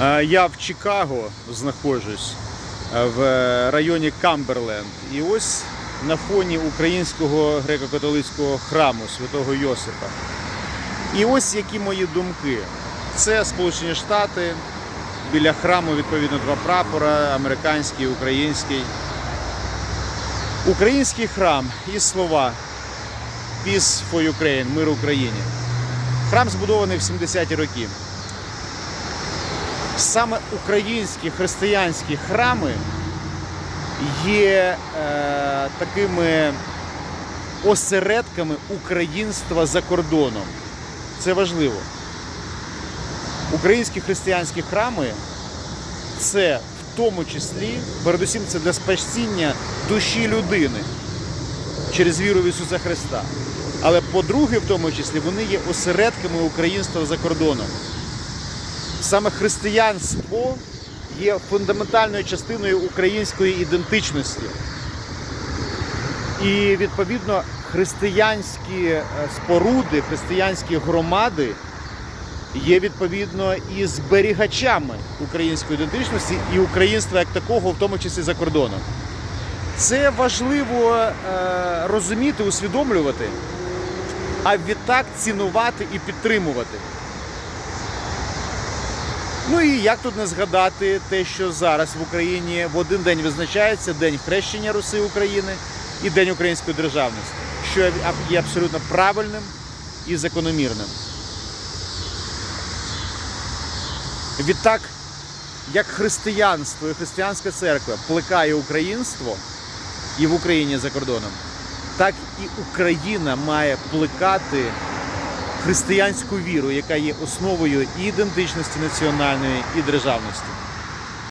Е, Я в Чикаго знаходжусь е, в районі Камберленд. І ось на фоні українського греко-католицького храму святого Йосипа. І ось які мої думки. Це Сполучені Штати. Біля храму відповідно два прапора: американський, український. Український храм і слова Peace for Ukraine, мир Україні. Храм збудований в 70-ті роки. Саме українські християнські храми є е, такими осередками українства за кордоном. Це важливо. Українські християнські храми це в тому числі, передусім, це для спасіння душі людини через віру в Ісуса Христа. Але по-друге, в тому числі, вони є осередками українства за кордоном. Саме християнство є фундаментальною частиною української ідентичності. І відповідно християнські е, споруди, християнські громади є відповідно і зберігачами української ідентичності і українства як такого, в тому числі за кордоном. Це важливо е, розуміти, усвідомлювати, а відтак цінувати і підтримувати. Ну і як тут не згадати те, що зараз в Україні в один день визначається День хрещення Руси України і День української державності, що є абсолютно правильним і закономірним. Відтак, як християнство і християнська церква плекає українство і в Україні за кордоном, так і Україна має плекати християнську віру, яка є основою і ідентичності національної, і державності.